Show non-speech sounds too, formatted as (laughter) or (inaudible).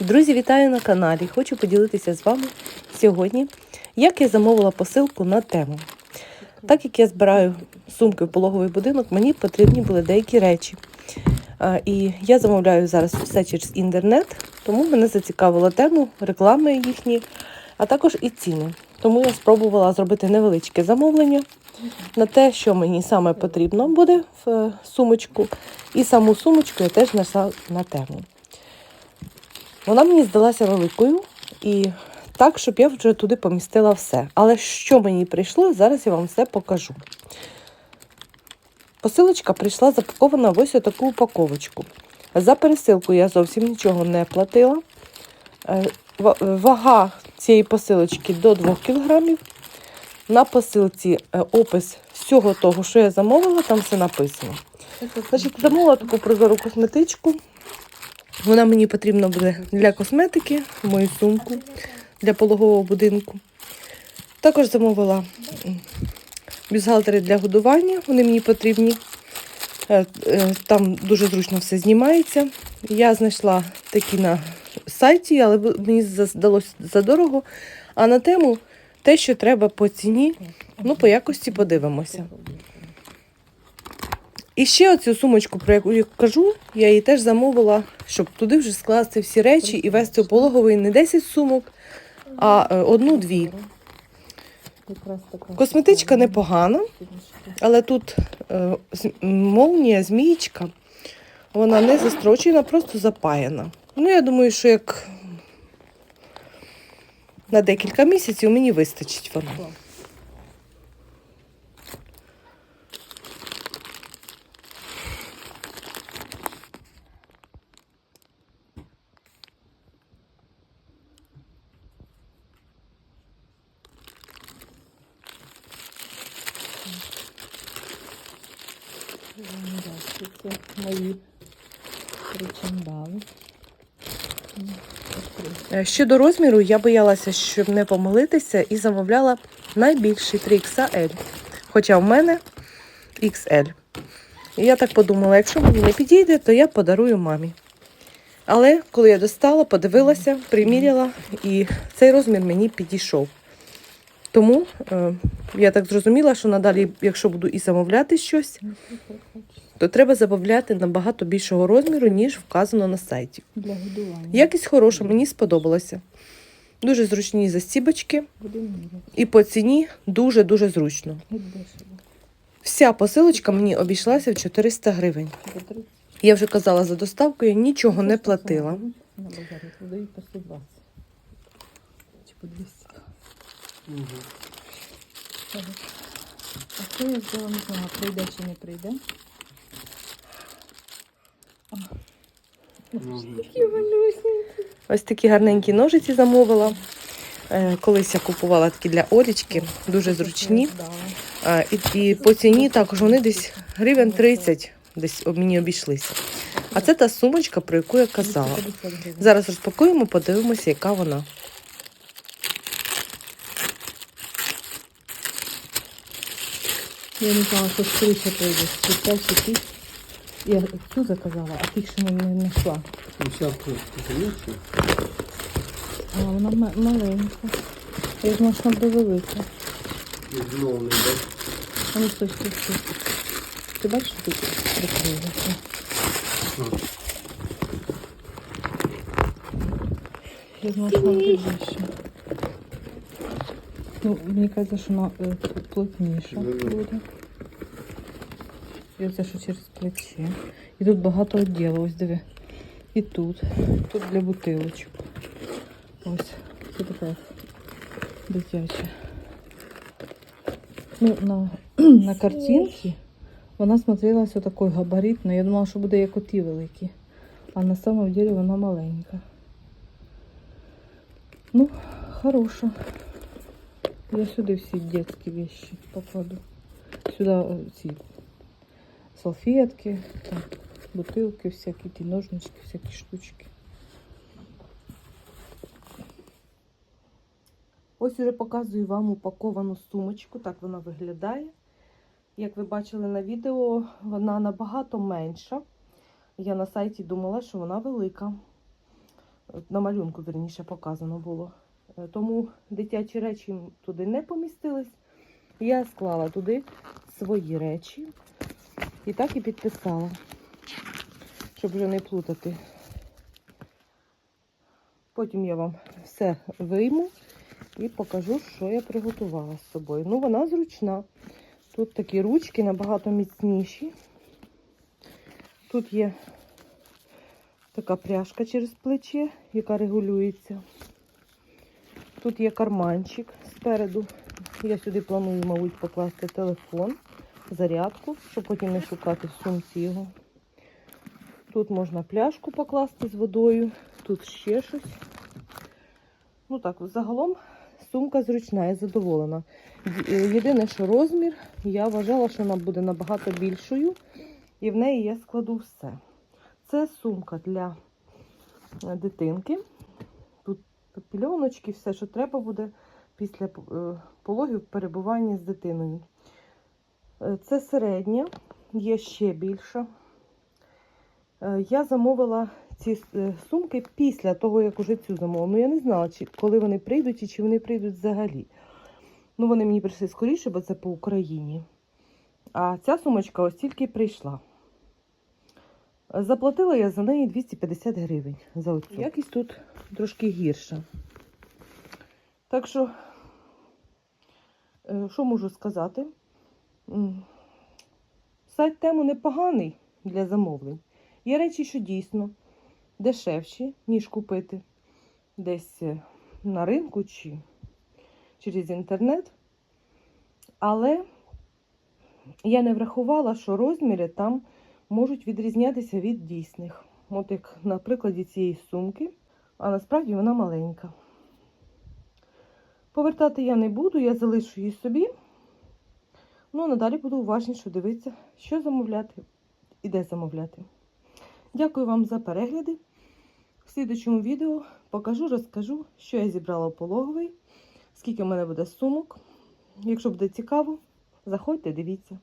Друзі, вітаю на каналі. Хочу поділитися з вами сьогодні, як я замовила посилку на тему. Так як я збираю сумки в пологовий будинок, мені потрібні були деякі речі. І я замовляю зараз все через інтернет, тому мене зацікавила тему реклами їхні, а також і ціни. Тому я спробувала зробити невеличке замовлення на те, що мені саме потрібно буде в е, сумочку. І саму сумочку я теж знайшла на тему. Вона мені здалася великою і так, щоб я вже туди помістила все. Але що мені прийшло, зараз я вам все покажу. Посилочка прийшла запакована в ось таку упаковочку. За пересилку я зовсім нічого не платила. Е, Вага цієї посилочки до 2 кг. На посилці е, опис всього того, що я замовила, там все написано. Значить, замовила таку прозору косметичку. Вона мені потрібна буде для косметики, мою сумку, для пологового будинку. Також замовила м, бюстгальтери для годування, вони мені потрібні. Е, е, Там дуже зручно все знімається. Я знайшла такі на сайті, але мені здалося задорого. А на тему те, що треба по ціні, ну, по якості подивимося. І ще оцю сумочку, про яку я кажу, я її теж замовила, щоб туди вже скласти всі речі і вести у пологовий не 10 сумок, а е, одну-дві. Косметичка непогана, але тут е, молнія, змієчка, вона не застрочена, просто запаяна. Ну, я думаю, що як на декілька місяців мені вистачить вона. Це мої причандали. Е, Щодо розміру, я боялася, щоб не помилитися, і замовляла найбільший 3XL. Хоча в мене XL. І я так подумала, якщо мені не підійде, то я подарую мамі. Але коли я достала, подивилася, приміряла, і цей розмір мені підійшов. Тому е, я так зрозуміла, що надалі, якщо буду і замовляти щось, то треба замовляти набагато більшого розміру, ніж вказано на сайті. Для годування. Якість хороша, мені сподобалося. Дуже зручні застібочки і по ціні дуже-дуже зручно. Вся посилочка мені обійшлася в 400 гривень. Я вже казала за доставку, я нічого не платила. На базарі продають по 120. Чи по 200. А це я взяла, не знаю, прийде чи не прийде. Ось такі гарненькі ножиці замовила. Е, Колись я купувала такі для Олічки, дуже зручні. І, по ціні також вони десь гривень 30 десь мені обійшлися. А це та сумочка, про яку я казала. Зараз розпакуємо, подивимося, яка вона. Я не знала, що скоріше прийде. Я цю заказала, а тих ще не, не знайшла. Десятку здається. А вона ма- маленька. Я що вона буде велика. А ну стой, стой, стой. Ти бачиш, що тут прикрилося? Я вона більше. Ну, мені кажеться, що вона е, плотніша буде. Оце, що через плече. І тут багато відділу, ось диви. І тут. Тут для бутилочок. Ось. Це така дитяча. Ну, на, (clears throat) на картинці вона смотрелася такою габаритною. Я думала, що буде як оті великі. А на самом деле вона маленька. Ну, хороша. Я сюди всі дитячі вещи покладу. Сюди ці салфетки, там, бутилки всякі, ті ножнички, всякі штучки. Ось уже показую вам упаковану сумочку. Так вона виглядає. Як ви бачили на відео, вона набагато менша. Я на сайті думала, що вона велика. На малюнку, верніше, показано було. Е, Тому дитячі речі туди не помістились. Я склала туди свої речі і так і підписала, щоб вже не плутати. Потім я вам все вийму і покажу, що я приготувала з собою. Ну, вона зручна. Тут такі ручки набагато міцніші. Тут є така пряжка через плече, яка регулюється. Тут є карманчик спереду. Я сюди планую, мабуть, покласти телефон, зарядку, щоб потім не шукати в сумці його. Тут можна пляшку покласти з водою, тут ще щось. Ну так, загалом сумка зручна, я задоволена. Е, Єдине, що розмір, я вважала, що вона буде набагато більшою, і в неї я складу все. Це сумка для е, дитинки. Тут пільоночки, все, що треба буде після е, пологів перебування з дитиною. Е, Це середня, є ще більша. Е, Я замовила ці е, сумки після того, як уже цю замовила. Ну, я не знала, чи, коли вони прийдуть і чи вони прийдуть взагалі. Ну, вони мені прийшли скоріше, бо це по Україні. А ця сумочка ось тільки прийшла. Заплатила я за неї 250 гривень за оцю. Якість тут трошки гірша. Так що, що можу сказати? Сайт тему непоганий для замовлень. Є речі, що дійсно дешевші, ніж купити десь е, на ринку чи через інтернет. Але я не врахувала, що розміри там можуть відрізнятися від дійсних. От як на прикладі цієї сумки, а насправді вона маленька. Повертати я не буду, я залишу її собі. Ну, а надалі буду уважніше дивитися, що замовляти і де замовляти. Дякую вам за перегляди. В слідчому відео покажу, розкажу, що я зібрала у пологовий, скільки в мене буде сумок. Якщо буде цікаво, заходьте, дивіться.